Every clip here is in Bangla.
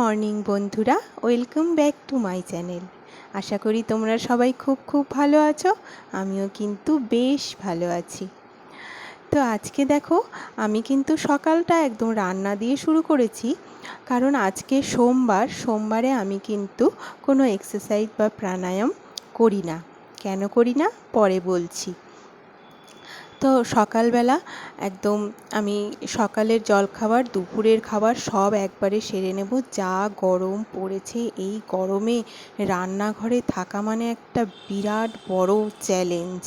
মর্নিং বন্ধুরা, welcome back to my channel. আশা করি তোমরা সবাই খুব খুব ভালো আছো, আমিও কিন্তু বেশ ভালো আছি। তো আজকে দেখো, আমি কিন্তু সকালটা একদম রান্না দিয়ে শুরু করেছি, কারণ আজকে সোমবার, সোমবারে আমি কিন্তু কোনো এক্সারসাইজ বা প্রাণায়াম করি না। কেন করি না? পরে বলছি। তো সকালবেলা একদম আমি সকালের জলখাবার, দুপুরের খাবার সব একবারে সেরে নেব। যা গরম পড়েছে এই গরমে রান্নাঘরে থাকা মানে একটা বিরাট বড় চ্যালেঞ্জ।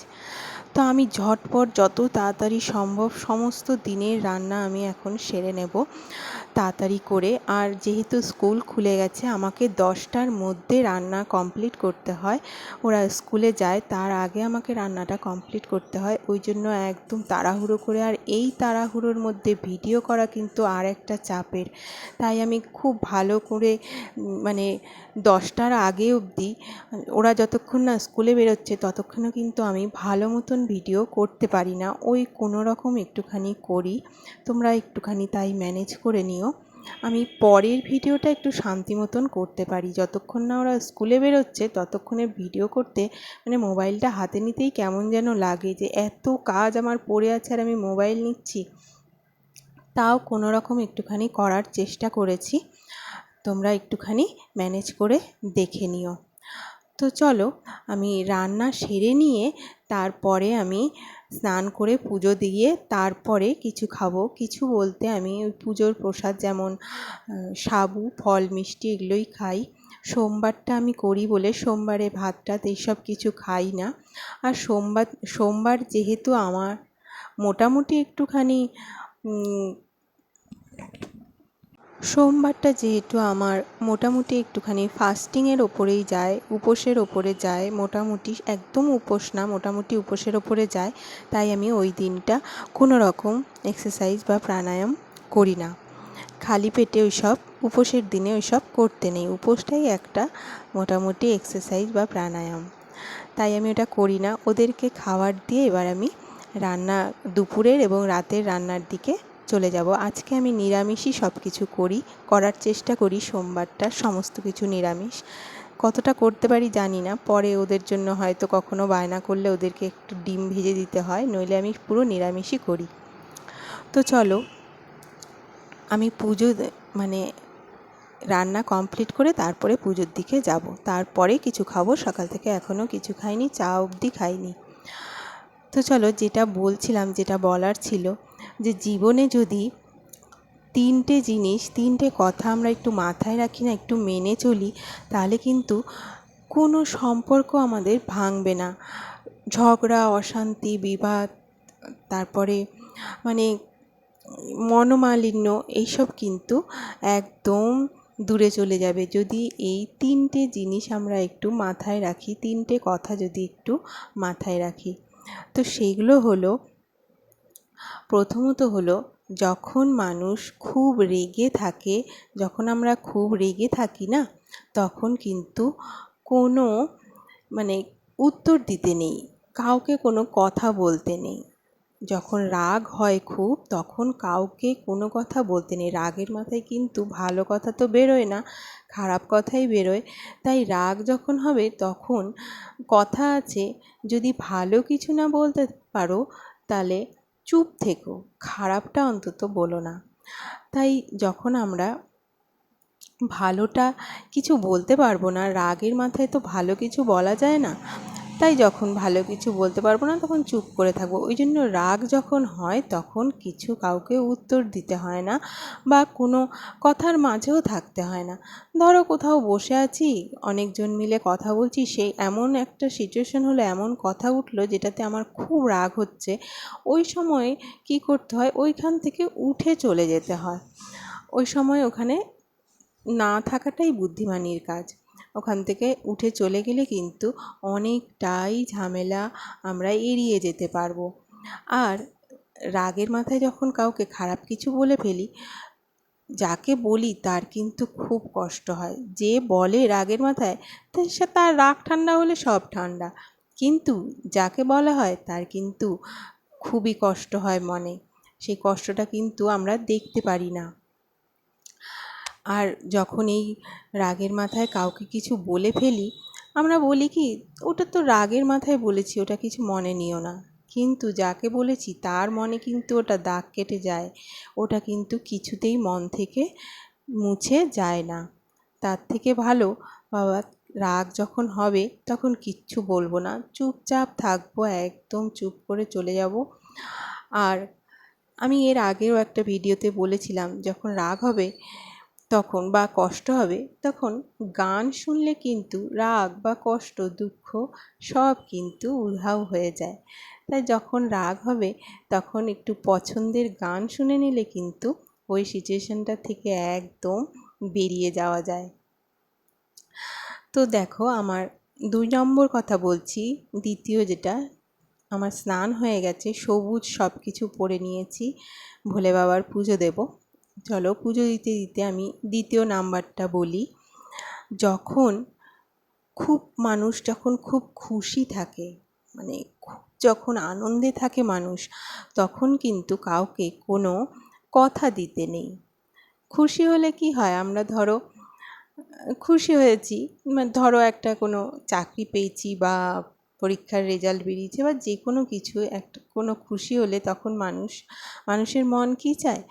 তো আমি ঝটপট যত তাড়াতাড়ি সম্ভব সমস্ত দিনের রান্না আমি এখন সেরে নেব। তাড়াতাড়ি করে, আর যেহেতু স্কুল খুলে গেছে, আমাকে দশটার মধ্যে রান্না কমপ্লিট করতে হয়। ওরা স্কুলে যায়, তার আগে আমাকে রান্নাটা কমপ্লিট করতে হয়। ওই জন্য একদম তাড়াহুড়ো করে, আর এই তাড়াহুড়োর মধ্যে ভিডিও করা কিন্তু আর একটা চাপের। তাই আমি খুব ভালো করে মানে দশটার আগে অবধি, ওরা যতক্ষণ না স্কুলে বেরোচ্ছে, ততক্ষণও কিন্তু আমি ভালো মতন ভিডিও করতে পারি না। ওই কোনো রকম একটুখানি করি, তোমরা একটুখানি তাই ম্যানেজ করে নিও। আমি পরের ভিডিওটা একটু শান্তি মতন করতে পারি। যতক্ষণ না ওরা স্কুলে বেরোচ্ছে, ততক্ষণে ভিডিও করতে মানে মোবাইলটা হাতে নিতেই কেমন যেন লাগে যে এত কাজ আমার পড়ে আছে আর আমি মোবাইল নিচ্ছি। তাও কোনো রকম একটুখানি করার চেষ্টা করেছি। তোমরা একটুখানি ম্যানেজ করে দেখে নিও। তো চলো, আমি রান্না সেরে নিয়ে তারপরে আমি স্নান করে পুজো দিয়ে তারপরে কিছু খাব। কিছু বলতে আমি ওই পুজোর প্রসাদ যেমন সাবু, ফল, মিষ্টি এগুলোই খাই। সোমবারটা আমি করি বলে সোমবারে ভাত টাত এইসব কিছু খাই না। আর সোমবার সোমবার যেহেতু আমার মোটামুটি একটুখানি সোমবারটা যেহেতু আমার মোটামুটি একটুখানি ফাস্টিংয়ের ওপরেই যায়, উপোসের ওপরে যায়, মোটামুটি একদম উপোস না, মোটামুটি উপোসের ওপরে যায়, তাই আমি ওই দিনটা কোনো রকম এক্সারসাইজ বা প্রাণায়াম করি না। খালি পেটে ওই সব উপোসের দিনে ওই সব করতে নেই। উপোসটাই একটা মোটামুটি এক্সারসাইজ বা প্রাণায়াম। তাই আমি ওটা করি না। ওদেরকে খাবার দিয়ে এবার আমি রান্না, দুপুরের এবং রাতের রান্নার দিকে চলে যাব। আজকে আমি নিরামিষই সব কিছু করি, করার চেষ্টা করি সোমবারটা, সমস্ত কিছু নিরামিষ। কতটা করতে পারি জানি না, পরে ওদের জন্য হয়তো কখনো বায়না করলে ওদেরকে একটু ডিম ভেজে দিতে হয়, নইলে আমি পুরো নিরামিষই করি। তো চলো, আমি পুজো মানে রান্না কমপ্লিট করে তারপরে পুজোর দিকে যাব। তারপরে কিছু খাব, সকাল থেকে এখনও কিছু খাইনি, চা অবধি খাইনি। তো চলো, যেটা বলছিলাম, যেটা বলার ছিল যে জীবনে যদি তিনটে জিনিস, তিনটে কথা আমরা একটু মাথায় রাখি না, একটু মেনে চলি, তাহলে কিন্তু কোনো সম্পর্ক আমাদের ভাঙবে না। ঝগড়া, অশান্তি, বিবাদ, তারপরে মানে মনোমালিন্য, এইসব কিন্তু একদম দূরে চলে যাবে। যদি এই তিনটে জিনিস আমরা একটু মাথায় রাখি, তিনটে কথা যদি একটু মাথায় রাখি, তো সেইগুলো হলো প্রথমত হলো, যখন মানুষ খুব রেগে থাকে, যখন আমরা খুব রেগে থাকি না, তখন কিন্তু কোনো মানে উত্তর দিতে নেই, কাউকে কোনো কথা বলতে নেই। যখন রাগ হয় খুব, তখন কাউকে কোনো কথা বলতে নেই। রাগের মাথায় কিন্তু ভালো কথা তো বেরোয় না, খারাপ কথাই বেরোয়। তাই রাগ যখন হবে, তখন কথা আছে, যদি ভালো কিছু না বলতে পারো, তাহলে চুপ থেকো, খারাপটা অন্তত বলো না। তাই যখন আমরা ভালোটা কিছু বলতে পারব না, রাগের মাথায় তো ভালো কিছু বলা যায় না তাই যখন ভালো কিছু বলতে পারব না, তখন চুপ করে থাকব। ওই জন্য রাগ যখন হয়, তখন কিছু কাউকে উত্তর দিতে হয় না বা কোনো কথার মাঝেও থাকতে হয় না। ধরো কোথাও বসে আছি, অনেকজন মিলে কথা বলছি সেই এমন একটা সিচুয়েশন হলো, এমন কথা উঠল যেটাতে আমার খুব রাগ হচ্ছে। ওই সময় কী করতে হয়, ওইখান থেকে উঠে চলে যেতে হয়। ওই সময় ওখানে না থাকাটাই বুদ্ধিমানির কাজ। ওখান থেকে উঠে চলে গেলে কিন্তু অনেকটাই ঝামেলা আমরা এড়িয়ে যেতে পারব। আর রাগের মাথায় যখন কাউকে খারাপ কিছু বলে ফেলি, যাকে বলি তার কিন্তু খুব কষ্ট হয়। যে বলে রাগের মাথায় সে তার রাগ ঠান্ডা হলে সব ঠান্ডা। কিন্তু যাকে বলা হয়, তার কিন্তু খুবই কষ্ট হয় মনে। সেই কষ্টটা কিন্তু আমরা দেখতে পারি না। আর যখন এই রাগের মাথায় কাউকে কিছু বলে ফেলি, আমরা বলি কি, ওটা তো রাগের মাথায় বলেছি, ওটা কিছু মনে নিও না। কিন্তু যাকে বলেছি, তার মনে কিন্তু ওটা দাগ কেটে যায়, ওটা কিন্তু কিছুতেই মন থেকে মুছে যায় না। তার থেকে ভালো, বাবা, রাগ যখন হবে, তখন কিচ্ছু বলব না, চুপচাপ থাকব, একদম চুপ করে চলে যাব। আর আমি এর আগেও একটা ভিডিওতে বলেছিলাম, যখন রাগ হবে তখন বা কষ্ট হবে, তখন গান শুনলে কিন্তু রাগ বা কষ্ট, দুঃখ সব কিন্তু উধাও হয়ে যায়। তাই যখন রাগ হবে, তখন একটু পছন্দের গান শুনে নিলে কিন্তু ওই সিচুয়েশানটা থেকে একদম বেরিয়ে যাওয়া যায়। তো দেখো, আমার দুই নম্বর কথা বলছি। দ্বিতীয় যেটা, আমার স্নান হয়ে গেছে, সবুজ সব কিছু পরে নিয়েছি। ভোলে বাবার পুজো দেব। চলো পুজো দিতে দিতে আমি দ্বিতীয় নাম্বারটা বলি। যখন খুব মানুষ যখন খুব খুশি থাকে মানে যখন আনন্দে থাকে মানুষ, তখন কিন্তু কাউকে কোনো কথা দিতে নেই। খুশি হলে কি হয়? আমরা ধরো, খুশি হয়েছি, ধরো একটা কোনো চাকরি পেয়েছি বা পরীক্ষার রেজাল্ট বেরিয়েছে বা যে কোনো কিছু, একটা, কোনো খুশি হলে তখন মানুষ, মানুষের মন কী চায়?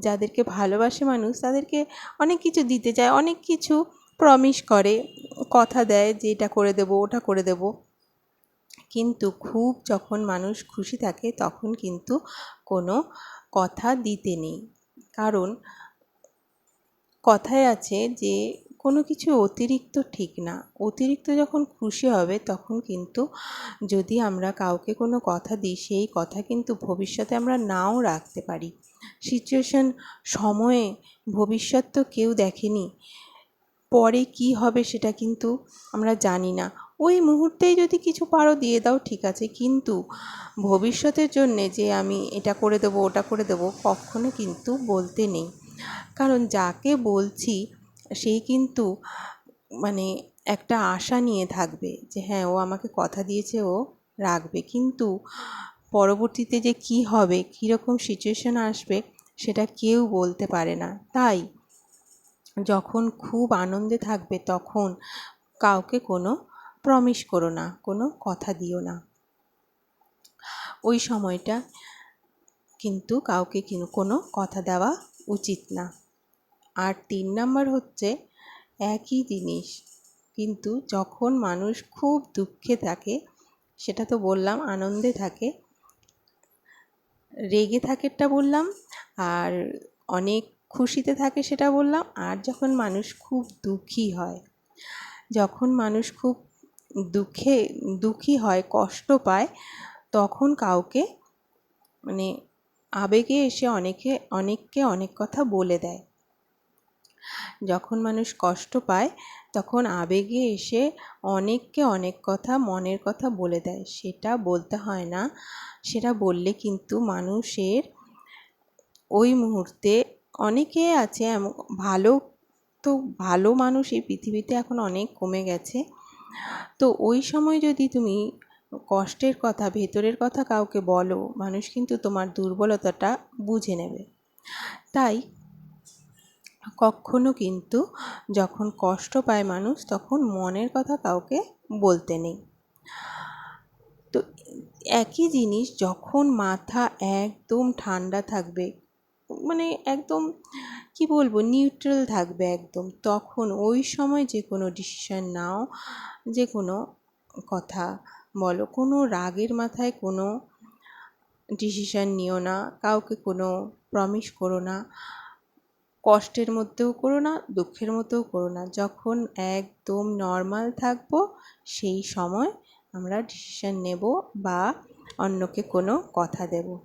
যাদেরকে ভালোবাসে মানুষ, তাদেরকে অনেক কিছু দিতে চায়, অনেক কিছু প্রমিস করে, কথা দেয় যে এটা করে দেবো, ওটা করে দেবো। কিন্তু খুব যখন মানুষ খুশি থাকে, তখন কিন্তু কোনো কথা দিতে নেই। কারণ কথায় আছে যে কোনো কিছু অতিরিক্ত ঠিক না। অতিরিক্ত যখন খুশি হবে, তখন কিন্তু যদি আমরা কাউকে কোনো কথা দিই, সেই কথা কিন্তু ভবিষ্যতে আমরা নাও রাখতে পারি। সিচুয়েশান সময়ে ভবিষ্যৎ তো কেউ দেখেনি। পরে কি হবে সেটা কিন্তু আমরা জানি না। ওই মুহূর্তেই যদি কিছু পারো, দিয়ে দাও, ঠিক আছে। কিন্তু ভবিষ্যতের জন্যে যে আমি এটা করে দেবো, ওটা করে দেবো, কখনো কিন্তু বলতে নেই। কারণ যাকে বলছি সেই কিন্তু মানে একটা আশা নিয়ে থাকবে যে হ্যাঁ ও আমাকে কথা দিয়েছে, ও রাখবে। কিন্তু পরবর্তীতে যে কী হবে, কীরকম সিচুয়েশান আসবে, সেটা কেউ বলতে পারে না। তাই যখন খুব আনন্দে থাকবে, তখন কাউকে কোনো প্রমিস করো না, কোনো কথা দিও না। ওই সময়টা কিন্তু কাউকে কোনো কথা দেওয়া উচিত না। আর তিন নাম্বার হচ্ছে একই জিনিস। কিন্তু যখন মানুষ খুব দুঃখে থাকে, সেটা তো বললাম, আনন্দে থাকে, রেগে থাকেরটা বললাম, আর অনেক খুশিতে থাকে সেটা বললাম, আর যখন মানুষ খুব দুঃখী হয়, যখন মানুষ খুব দুঃখে, দুঃখী হয়, কষ্ট পায়, তখন কাউকে মানে আবেগে এসে অনেকে, অনেককে অনেক কথা বলে দেয়। যখন মানুষ কষ্ট পায়, তখন আবেগে এসে অনেককে অনেক কথা, মনের কথা বলে দেয়। সেটা বলতে হয় না। সেটা বললে কিন্তু মানুষের ওই মুহূর্তে অনেকে আছে এমন ভালো তো ভালো মানুষ এই পৃথিবীতে এখন অনেক কমে গেছে। তো ওই সময় যদি তুমি কষ্টের কথা, ভেতরের কথা কাউকে বলো, মানুষ কিন্তু তোমার দুর্বলতাটা বুঝে নেবে। তাই কখনো কিন্তু যখন কষ্ট পায় মানুষ, তখন মনের কথা কাউকে বলতে নেই। তো একই জিনিস যখন মাথা একদম ঠান্ডা থাকবে মানে একদম, কি বলব নিউট্রাল থাকবে একদম, তখন ওই সময় যে কোনো ডিসিশান নাও, যে কোনো কথা বলো, কোনো রাগের মাথায় কোনো ডিসিশান নিও না, কাউকে কোনো প্রমিস করো না। কষ্টের মধ্যেও করো না, দুঃখের মধ্যেও করো না। যখন একদম নর্মাল থাকব, সেই সময় আমরা ডিসিশান নেব বা অন্যকে কোনো কথা দেব।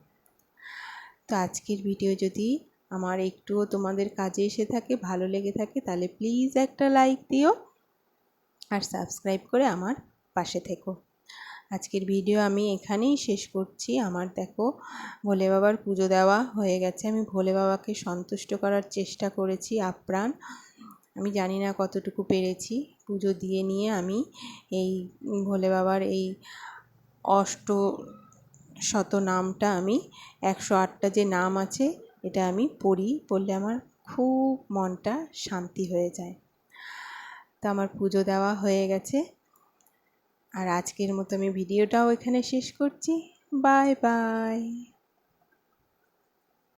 তো আজকের ভিডিও যদি আমার একটুও তোমাদের কাজে এসে থাকে, ভালো লেগে থাকে, তাহলে প্লিজ একটা লাইক দিও আর সাবস্ক্রাইব করে আমার পাশে থেকো। আজকের ভিডিও আমি এখানেই শেষ করছি। আমার দেখো ভোলে বাবার পুজো দেওয়া হয়ে গেছে। আমি ভোলে বাবাকে সন্তুষ্ট করার চেষ্টা করেছি আপ্রাণ। আমি জানি না কতটুকু পেরেছি। পুজো দিয়ে নিয়ে আমি এই ভোলে বাবার এই অষ্ট শত নামটা আমি, একশো আটটা যে নাম আছে, এটা আমি পড়ি পড়লে আমার খুব মনটা শান্তি হয়ে যায়। তো আমার পুজো দেওয়া হয়ে গেছে। আর আজকের মতো আমি ভিডিওটাও এখানে শেষ করছি। Bye bye.